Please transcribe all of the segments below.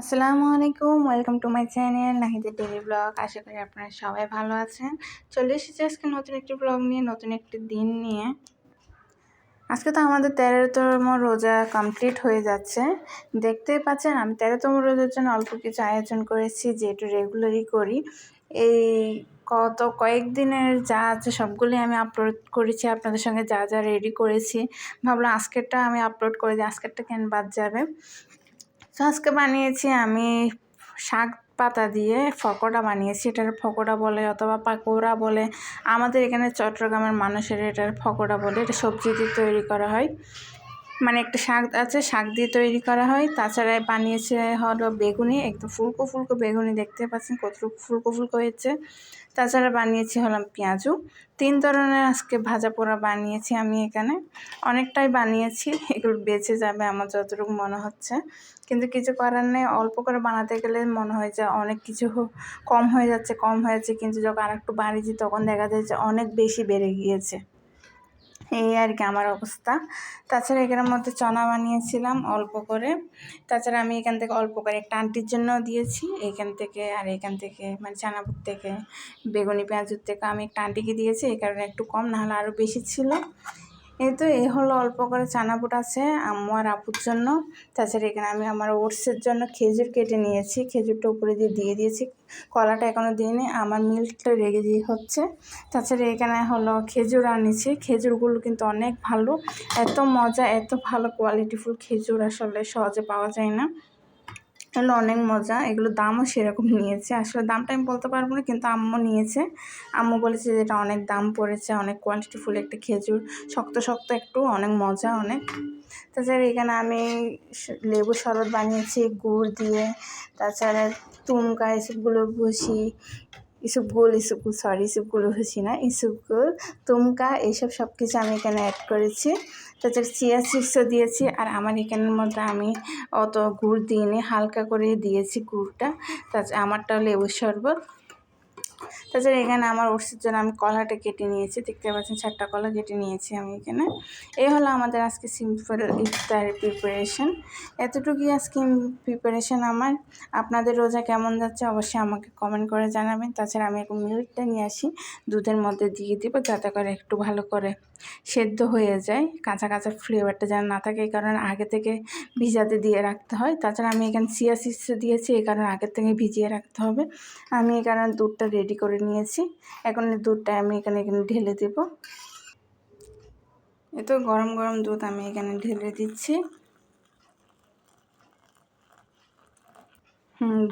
আসসালামু আলাইকুম, welcome to my channel নাহিদের ডেলি ব্লগ। আশা করি আপনারা সবাই ভালো আছেন। চলে এসেছি আজকে নতুন একটি ব্লগ নিয়ে, নতুন একটি দিন নিয়ে। আজকে তো আমাদের তেরোতম রোজা কমপ্লিট হয়ে যাচ্ছে। দেখতেই পাচ্ছেন, আমি তেরোতম রোজার জন্য অল্প কিছু আয়োজন করেছি যেটা রেগুলারই করি। এই কত কয়েকদিনের যা আছে সবগুলি আমি আপলোড করেছি, আপনাদের সঙ্গে যা যা রেডি করেছি। ভাবলাম আজকেরটা আমি আপলোড করে দিই, আজকেরটা কেন বাদ যাবে? তো আজকে বানিয়েছি আমি শাক পাতা দিয়ে ফকোড়া বানিয়েছি। এটার ফকোড়া বলে অথবা পাকোড়া বলে। আমাদের এখানে চট্টগ্রামের মানুষের এটার ফকোড়া বলে। এটা সবজি দিয়ে তৈরি করা হয়। মানে একটা শাক আছে, শাক দিয়ে তৈরি করা হয়। তাছাড়া বানিয়েছে হলো বেগুনি, একদম ফুলকো ফুলকো বেগুনি দেখতে পাচ্ছেন, কতটুকু ফুলকো ফুলকো হয়েছে। তাছাড়া বানিয়েছি হলাম পেঁয়াজু। তিন ধরনের আজকে ভাজা পোড়া বানিয়েছি আমি এখানে। অনেকটাই বানিয়েছি, এগুলো বেঁচে যাবে আমার যতটুকু মনে হচ্ছে। কিন্তু কিছু করার নেই, অল্প করে বানাতে গেলে মনে হয় যে অনেক কিছু কম হয়ে যাচ্ছে, কম হয়েছে। কিন্তু যখন আর একটু বানিয়েছি তখন দেখা যায় যে অনেক বেশি বেড়ে গিয়েছে। এই আর কি আমার অবস্থা। তাছাড়া এখানের মধ্যে চনা বানিয়েছিলাম অল্প করে। তাছাড়া আমি এখান থেকে অল্প করে একটা আন্টির জন্য দিয়েছি। এখান থেকে আর এখান থেকে মানে চানাপুর থেকে, বেগুনি, পেঁয়াজুর থেকে আমি একটা আন্টিকে দিয়েছি। এই কারণে একটু কম, নাহলে আরও বেশি ছিল। এই তো এই হলো অল্প করে চানাপুট আছে আম্মু আর আপুর জন্য। তাছাড়া এখানে আমি আমার ওটসের জন্য খেজুর কেটে নিয়েছি। খেজুরটা উপরে দিয়ে দিয়ে দিয়েছি। কলাটা এখনও দিইনি, আমার মিল্কটা রেগে দিয়ে হচ্ছে। তাছাড়া এখানে হলো খেজুর আনিছি। খেজুরগুলো কিন্তু অনেক ভালো। এত মজা, এত ভালো কোয়ালিটিফুল খেজুর আসলে সহজে পাওয়া যায় না। এগুলো অনেক মজা। এগুলো দামও সেরকম নিয়েছে। আসলে দামটা আমি বলতে পারব না, কিন্তু আম্মু নিয়েছে। আম্মু বলেছে যে এটা অনেক দাম পড়েছে, অনেক কোয়ালিটিফুল একটা খেজুর, শক্ত শক্ত একটু, অনেক মজা, অনেক। তাছাড়া এখানে আমি লেবু শরবত বানিয়েছি, গুড় দিয়ে, তাছাড়া তুমকা, এসবগুলো বসি ইসুপগুল ইসুপগুল সরি ইসুপগুলো হয়েছি না। ইসুপগুল তুমকা, এইসব সব কিছু আমি এখানে অ্যাড করেছি। তাছাড়া চিয়া চিপসও দিয়েছি আর আমার এখানের মধ্যে আমি অত গুড় দিইনি, হালকা করে দিয়েছি গুড়টা। তাছাড়া আমারটা লেবু শরবত। তাছাড়া এখানে আমার ওটসের জন্য আমি কলাটা কেটে নিয়েছি। দেখতে পাচ্ছেন চারটা কলা কেটে নিয়েছি আমি এখানে। এই হলো আমাদের আজকে সিম্পল ইফতারের প্রিপারেশন এতটুকুই আজকে প্রিপারেশন আমার। আপনাদের রোজা কেমন যাচ্ছে অবশ্যই আমাকে কমেন্ট করে জানাবেন। তাছাড়া আমি একটু মিল্কটা নিয়ে আসি। দুধের মধ্যে দিয়ে দিব যাতে করে একটু ভালো করে সেদ্ধ হয়ে যায়। কাঁচা কাঁচা ফ্লেভারটা যেন না থাকে, এই কারণে আগে থেকে ভিজাতে দিয়ে রাখতে হয়। তাছাড়া আমি এখানে সিয়া সিস দিয়েছি, এই কারণে আগের থেকে ভিজিয়ে রাখতে হবে। আমি এই কারণে দুধটা রেডি করে নিয়েছি। এখন দুধটা আমি এখানে এখানে ঢেলে দেবো। এ তো গরম গরম দুধ আমি এখানে ঢেলে দিচ্ছি।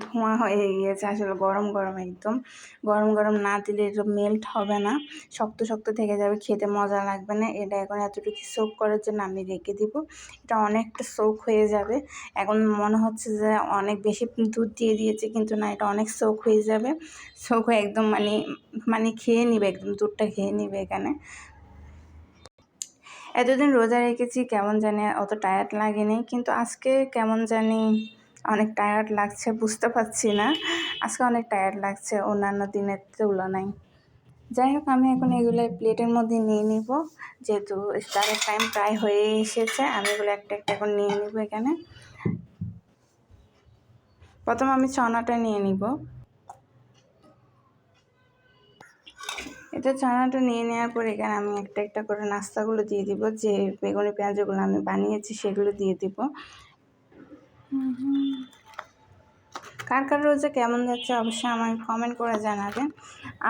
ধোঁয়া হয়ে গিয়েছে আসলে গরম গরম একদম। গরম গরম না দিলে এটা মেল্ট হবে না। শক্ত শক্ত থেকে যাবে, খেতে মজা লাগবে না। এটা এখন এতটুকু সোক করার জন্য আমি রেখে দিব। এটা অনেকটা সোক হয়ে যাবে। এখন মনে হচ্ছে যে অনেক বেশি দুধ দিয়ে দিয়েছে, কিন্তু না, এটা অনেক সোক হয়ে যাবে। সোক হয়ে একদম মানে মানে খেয়ে নিবে, একদম দুধটা খেয়ে নিবে এখানে। এতদিন রোজা রেখেছি, কেমন জানি অত টায়ার্ড লাগেনি, কিন্তু আজকে কেমন জানি অনেক টায়ার্ড লাগছে, বুঝতে পারছি না। আজকে অনেক টায়ার্ড লাগছে অন্যান্য দিনের তুলনায়। যাই হোক, আমি এখন এগুলো প্লেটের মধ্যে নিয়ে নিব। যেহেতু স্টারের টাইম প্রায় হয়ে এসেছে, আমি এগুলো একটা একটা এখন নিয়ে নিব এখানে। প্রথম আমি চনাটা নিয়ে নিব। এটা চানাটা নিয়ে নেওয়ার পর এখানে আমি একটা একটা করে নাস্তাগুলো দিয়ে দিব। যে বেগুনি পেঁয়াজগুলো আমি বানিয়েছি, সেগুলো দিয়ে দিব। কার কার রোজা কেমন যাচ্ছে অবশ্যই আমাকে কমেন্ট করে জানাবেন।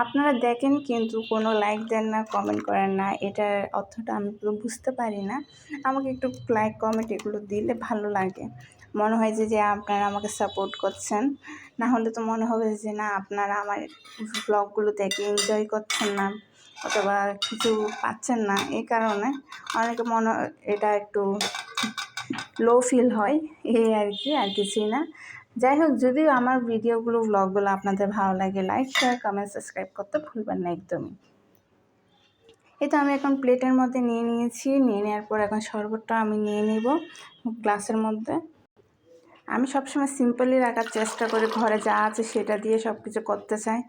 আপনারা দেখেন কিন্তু কোনো লাইক দেন না কমেন্ট করেন না, এটার অর্থটা আমি বুঝতে পারি না। আমাকে একটু লাইক কমেন্ট এগুলো দিলে ভালো লাগে। মনে হয় যে যে আপনারা আমাকে সাপোর্ট করছেন, না হলে তো মনে হবে যে, না, আপনারা আমার ব্লগগুলো দেখে এনজয় করছেন না, অথবা কিছু পাচ্ছেন না। এই কারণে অনেকে মনে, এটা একটু লো ফিল হয়, এই আর কি, আর কিছুই না। যাই হোক, যদিও আমার ভিডিওগুলো ব্লগগুলো আপনাদের ভালো লাগে লাইক শেয়ার কমেন্ট সাবস্ক্রাইব করতে ভুলবেন না একদমই। এই তো আমি এখন প্লেটের মধ্যে নিয়ে নিয়েছি, নিয়ে নেওয়ার পর এখন শরবতটা আমি নিয়ে নিব গ্লাসের মধ্যে। আমি সবসময় সিম্পলি রাখার চেষ্টা করি, ঘরে যা আছে সেটা দিয়ে সব কিছু করতে চাই।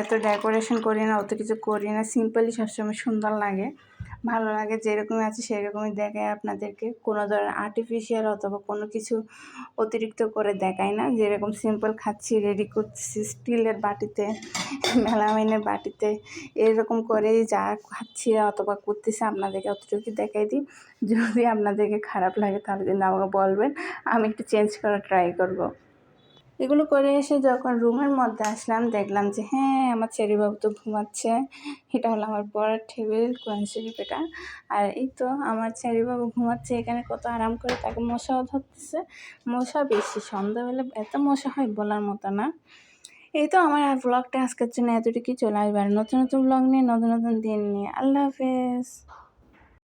এত ডেকোরেশন করি না, অত কিছু করি না সিম্পলি সবসময় সুন্দর লাগে। ভালো লাগে, যেরকমই আছে সেরকমই দেখায় আপনাদেরকে। কোনো ধরনের আর্টিফিশিয়াল অথবা কোনো কিছু অতিরিক্ত করে দেখায় না। যেরকম সিম্পল খাচ্ছি রেডি করছি স্টিলের বাটিতে মেলামাইনের বাটিতে, এরকম করেই যা খাচ্ছি অথবা করতেছি আপনাদেরকে অতটুকু দেখাই দিই। যদি আপনাদেরকে খারাপ লাগে তাহলে কিন্তু আমাকে বলবেন, আমি একটু চেঞ্জ করার ট্রাই করব। এগুলো করে এসে যখন রুমের মধ্যে আসলাম, দেখলাম যে হ্যাঁ আমার চেরিবাবু তো ঘুমাচ্ছে। এটা হলো আমার পড়ার টেবিল, কোরআন শরীফ এটা। আর এই তো আমার চেরিবাবু ঘুমাচ্ছে, এখানে কত আরাম করে তাকে মশাও ধরতেছে। মশা বেশি সন্ধ্যা হলে এত মশা হয় বলার মতো না। এই তো আমার আর ব্লগটা আজকের জন্য এতটুকুই চলে আসবে। আর নতুন নতুন ব্লগ নিয়ে, নতুন নতুন দিন নিয়ে, আল্লাহ হাফেজ।